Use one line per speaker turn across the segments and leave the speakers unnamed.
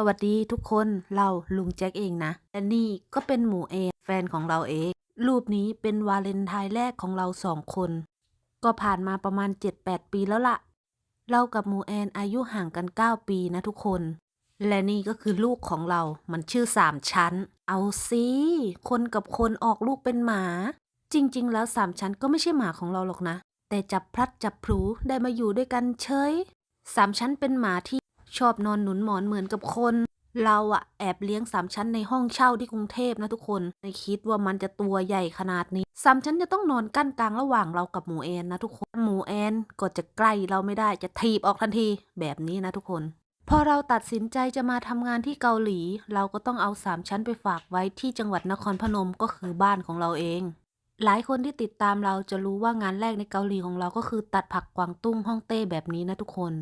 สวัสดีทุกคนเราลุงแจ็คเองนะและนี่ก็เป็นหมูเอนแฟนของเราเอง รูปนี้เป็นวาเลนไทน์แรกของเราสองคน ก็ผ่านมาประมาณ 7-8 ปีแล้วละ่ะ เรากับหมูแอนอายุห่างกัน 9 ปีนะทุกคน และนี่ก็คือลูกของเรา มันชื่อสามชั้น เอาสิคนกับคนออกลูกเป็นหมา จริง ๆ แล้วสามชั้นก็ไม่ใช่หมาของเราหรอกนะ แต่จับพลัดจับพลูได้มาอยู่ด้วยกันเฉยสามชั้นเป็นหมาที่ ชอบนอนหนุนหมอนเหมือนกับคน เราอะแอบเลี้ยงสามชั้นในห้องเช่าที่กรุงเทพนะทุกคนไม่คิดว่ามันจะตัวใหญ่ขนาดนี้สามชั้นจะต้องนอนกั้นกลางระหว่างเรากับหมูแอนนะทุกคนหมูแอนก็จะใกล้เราไม่ได้จะถีบออกทันทีแบบนี้นะทุกคนพอเราตัดสินใจจะมาทำงานที่เกาหลี เราก็ต้องเอาสามชั้นไปฝากไว้ที่จังหวัดนครพนมก็คือบ้านของเราเอง หลายคนที่ติดตามเราจะรู้ว่างานแรกในเกาหลีของเราก็คือตัดผักกวางตุ้งฮ่องเต้แบบนี้นะทุกคน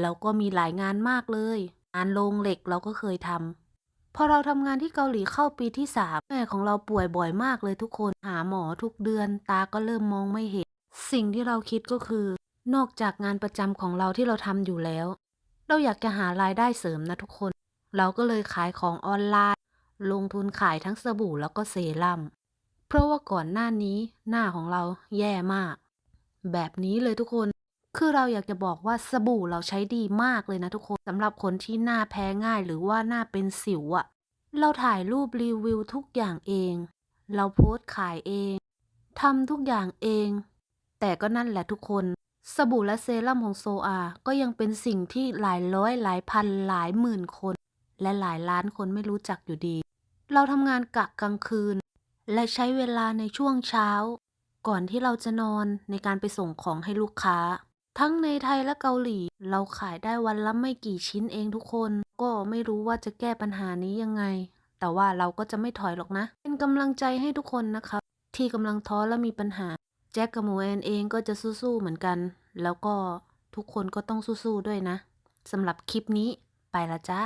แล้วก็มีหลายงานมากเลย งานโรงเหล็กเราก็เคยทำพอเราทำงานที่เกาหลีเข้าปีที่สามแม่ของเราป่วยบ่อยมากเลยทุกคนหาหมอทุกเดือน ตาก็เริ่มมองไม่เห็น สิ่งที่เราคิดก็คือ นอกจากงานประจำของเราที่เราทำอยู่แล้ว เราอยากจะหารายได้เสริมนะทุกคน เราก็เลยขายของออนไลน์ ลงทุนขายทั้งสบู่แล้วก็เซรั่มเพราะว่าก่อนหน้านี้หน้าของเราแย่มาก แบบนี้เลยทุกคน คือเราอยากจะบอกว่าสบู่เราใช้ดีมากเลยนะทุกคนสำหรับคนที่หน้าแพ้ง่ายหรือว่าหน้าเป็นสิวอะเราถ่ายรูปรีวิวทุกอย่างเอง เราโพสต์ขายเองทำทุกอย่างเอง แต่ก็นั่นแหละทุกคน สบู่และเซรั่มของโซอา ก็ยังเป็นสิ่งที่หลายร้อยหลายพันหลายหมื่นคน และหลายล้านคนไม่รู้จักอยู่ดี เราทำงานกะกลางคืน และใช้เวลาในช่วงเช้า ก่อนที่เราจะนอนในการไปส่งของให้ลูกค้า ทั้งในไทยและเกาหลี เราขายได้วันละไม่กี่ชิ้นเองทุกคน ก็ไม่รู้ว่าจะแก้ปัญหานี้ยังไง แต่ว่าเราก็จะไม่ถอยหรอกนะ เป็นกำลังใจให้ทุกคนนะคะ ที่กำลังท้อและมีปัญหา แจ็คกับหมูแอนเองก็จะสู้ๆเหมือนกัน แล้วก็ทุกคนก็ต้องสู้ๆด้วยนะสำหรับคลิปนี้ไปละจ้า